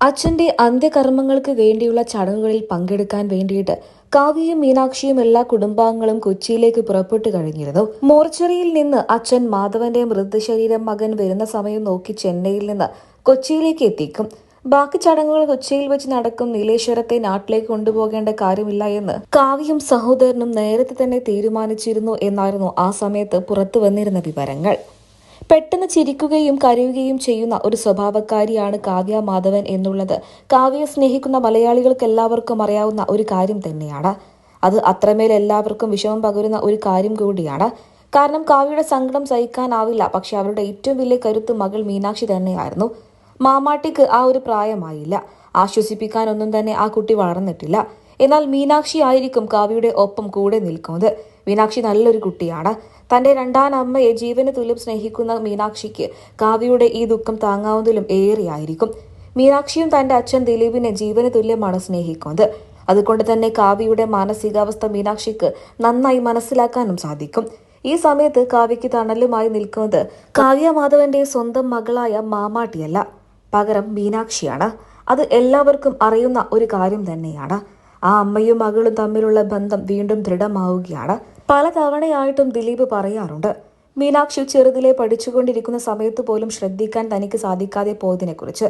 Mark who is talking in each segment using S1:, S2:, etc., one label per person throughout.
S1: അച്ഛന്റെ അന്ത്യകർമ്മങ്ങൾക്ക് വേണ്ടിയുള്ള ചടങ്ങുകളിൽ പങ്കെടുക്കാൻ വേണ്ടിയിട്ട് കാവ്യയും മീനാക്ഷിയും എല്ലാ കുടുംബാംഗങ്ങളും കൊച്ചിയിലേക്ക് പുറപ്പെട്ടു കഴിഞ്ഞിരുന്നു. മോർച്ചറിയിൽ നിന്ന് അച്ഛൻ മാധവന്റെ മൃതശരീരം മകൻ വരുന്ന സമയം നോക്കി ചെന്നൈയിൽ നിന്ന് കൊച്ചിയിലേക്ക് എത്തിക്കും. ബാക്കി ചടങ്ങുകൾ കൊച്ചിയിൽ വെച്ച് നടക്കും. നീലേശ്വരത്തെ നാട്ടിലേക്ക് കൊണ്ടുപോകേണ്ട കാര്യമില്ല എന്ന് കാവ്യം സഹോദരനും നേരത്തെ തന്നെ തീരുമാനിച്ചിരുന്നു എന്നായിരുന്നു ആ സമയത്ത് പുറത്തു വന്നിരുന്ന വിവരങ്ങൾ. പെട്ടെന്ന് ചിരിക്കുകയും കരയുകയും ചെയ്യുന്ന ഒരു സ്വഭാവക്കാരിയാണ് കാവ്യ മാധവൻ എന്നുള്ളത്. കാവ്യയെ സ്നേഹിക്കുന്ന മലയാളികൾക്ക് എല്ലാവർക്കും അറിയാവുന്ന ഒരു കാര്യം തന്നെയാണ്. അത് അത്രമേൽ എല്ലാവർക്കും വിഷമം പകരുന്ന ഒരു കാര്യം കൂടിയാണ്. കാരണം കാവ്യയുടെ സങ്കടം സഹിക്കാനാവില്ല. പക്ഷെ അവരുടെ ഏറ്റവും വലിയ കരുത്ത് മകൾ മീനാക്ഷി തന്നെയായിരുന്നു. മാമാട്ടിക്ക് ആ ഒരു പ്രായമായില്ല. ആശ്വസിപ്പിക്കാനൊന്നും തന്നെ ആ കുട്ടി വളർന്നിട്ടില്ല. എന്നാൽ മീനാക്ഷി ആയിരിക്കും കാവ്യയുടെ ഒപ്പം കൂടെ നിൽക്കുന്നത്. മീനാക്ഷി നല്ലൊരു കുട്ടിയാണ്. തന്റെ രണ്ടാം അമ്മയെ ജീവന് തുല്യം സ്നേഹിക്കുന്ന മീനാക്ഷിക്ക് കാവ്യയുടെ ഈ ദുഃഖം താങ്ങാവുന്നതിലും ഏറെയായിരിക്കും. മീനാക്ഷിയും തന്റെ അച്ഛൻ ദിലീപിനെ ജീവന് തുല്യമാണ് സ്നേഹിക്കുന്നത്. അതുകൊണ്ട് തന്നെ കാവ്യയുടെ മാനസികാവസ്ഥ മീനാക്ഷിക്ക് നന്നായി മനസ്സിലാക്കാനും സാധിക്കും. ഈ സമയത്ത് കാവ്യയ്ക്ക് തണലുമായി നിൽക്കുന്നത് കാവ്യ മാധവന്റെ സ്വന്തം മകളായ മാമാട്ടിയല്ല. പകരം മീനാക്ഷിയാണ്. അത് എല്ലാവർക്കും അറിയുന്ന ഒരു കാര്യം തന്നെയാണ്. ആ അമ്മയും മകളും തമ്മിലുള്ള ബന്ധം വീണ്ടും ദൃഢമാവുകയാണ്. പല തവണയായിട്ടും ദിലീപ് പറയാറുണ്ട് മീനാക്ഷി ചെറുതിലെ പഠിച്ചുകൊണ്ടിരിക്കുന്ന സമയത്ത് പോലും ശ്രദ്ധിക്കാൻ തനിക്ക് സാധിക്കാതെ പോയതിനെക്കുറിച്ച്.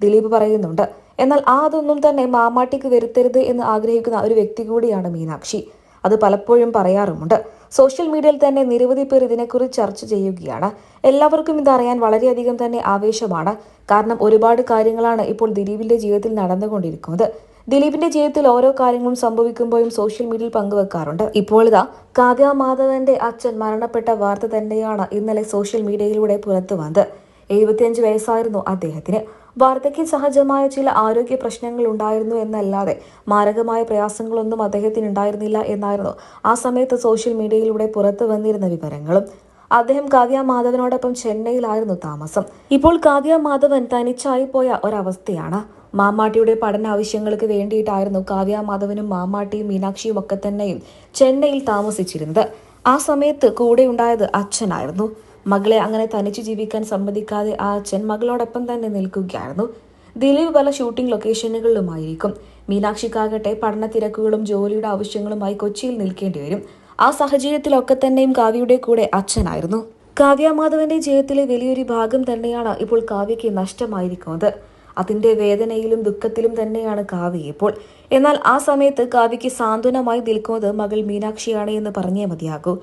S1: ദിലീപ് പറയുന്നുണ്ട് എന്നാൽ ആ അതൊന്നും തന്നെ മാമാട്ടിക്ക് വരുത്തരുത് എന്ന് ആഗ്രഹിക്കുന്ന ഒരു വ്യക്തി കൂടിയാണ് മീനാക്ഷി. അത് പലപ്പോഴും പറയാറുമുണ്ട്. സോഷ്യൽ മീഡിയയിൽ തന്നെ നിരവധി പേർ ഇതിനെക്കുറിച്ച് ചർച്ച ചെയ്യുകയാണ്. എല്ലാവർക്കും ഇതറിയാൻ വളരെയധികം തന്നെ ആവേശമാണ്. കാരണം ഒരുപാട് കാര്യങ്ങളാണ് ഇപ്പോൾ ദിലീപിന്റെ ജീവിതത്തിൽ നടന്നുകൊണ്ടിരിക്കുന്നത്. ദിലീപിന്റെ ജീവിതത്തിൽ ഓരോ കാര്യങ്ങളും സംഭവിക്കുമ്പോഴും സോഷ്യൽ മീഡിയയിൽ പങ്കുവെക്കാറുണ്ട്. ഇപ്പോൾ ഇതാ കാവ്യ മാധവന്റെ അച്ഛൻ മരണപ്പെട്ട വാർത്ത തന്നെയാണ് ഇന്നലെ സോഷ്യൽ മീഡിയയിലൂടെ പുറത്തു വന്നത്. എഴുപത്തിയഞ്ച് വയസ്സായിരുന്നു അദ്ദേഹത്തിന്. വാർദ്ധക്യ സഹജമായ ചില ആരോഗ്യ പ്രശ്നങ്ങൾ ഉണ്ടായിരുന്നു എന്നല്ലാതെ മാരകമായ പ്രയാസങ്ങളൊന്നും അദ്ദേഹത്തിന് ഉണ്ടായിരുന്നില്ല എന്നായിരുന്നു ആ സമയത്ത് സോഷ്യൽ മീഡിയയിലൂടെ പുറത്തു വന്നിരുന്ന വിവരങ്ങളും. അദ്ദേഹം കാവ്യ മാധവനോടൊപ്പം ചെന്നൈയിലായിരുന്നു താമസം. ഇപ്പോൾ കാവ്യ മാധവൻ തനിച്ചായി പോയ ഒരവസ്ഥയാണ്. മാമാട്ടിയുടെ പഠന ആവശ്യങ്ങൾക്ക് വേണ്ടിയിട്ടായിരുന്നു കാവ്യ മാധവനും മാമാട്ടിയും മീനാക്ഷിയും ഒക്കെ തന്നെയും ചെന്നൈയിൽ താമസിച്ചിരുന്നത്. ആ സമയത്ത് കൂടെ ഉണ്ടായത് അച്ഛനായിരുന്നു. മകളെ അങ്ങനെ തനിച്ചു ജീവിക്കാൻ സമ്മതിക്കാതെ ആ അച്ഛൻ മകളോടൊപ്പം തന്നെ നിൽക്കുകയായിരുന്നു. ദിലീപ് പല ഷൂട്ടിംഗ് ലൊക്കേഷനുകളിലുമായിരിക്കും. മീനാക്ഷിക്കാകട്ടെ പഠന തിരക്കുകളും ജോലിയുടെ ആവശ്യങ്ങളുമായി കൊച്ചിയിൽ നിൽക്കേണ്ടി വരും. ആ സാഹചര്യത്തിലൊക്കെ തന്നെയും കാവ്യയുടെ കൂടെ അച്ഛനായിരുന്നു. കാവ്യ മാധവന്റെ ജീവിതത്തിലെ വലിയൊരു ഭാഗം തന്നെയാണ് ഇപ്പോൾ കാവ്യയ്ക്ക് നഷ്ടമായിരിക്കുന്നത്. അതിന്റെ വേദനയിലും ദുഃഖത്തിലും തന്നെയാണ് കാവ്യ. ഇപ്പോൾ എന്നാൽ ആ സമയത്ത് കാവ്യയ്ക്ക് സാന്ത്വനമായി നിൽക്കുന്നത് മകൾ മീനാക്ഷിയാണ് എന്ന് പറഞ്ഞേ മതിയാകൂ.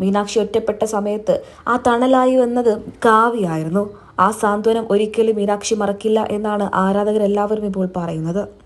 S1: മീനാക്ഷി ഒറ്റപ്പെട്ട സമയത്ത് ആ തണലായി വന്നത് കാവ്യായിരുന്നു ആ സാന്ത്വനം ഒരിക്കലും മീനാക്ഷി മറക്കില്ല എന്നാണ് ആരാധകരെല്ലാവരും ഇപ്പോൾ പറയുന്നത്.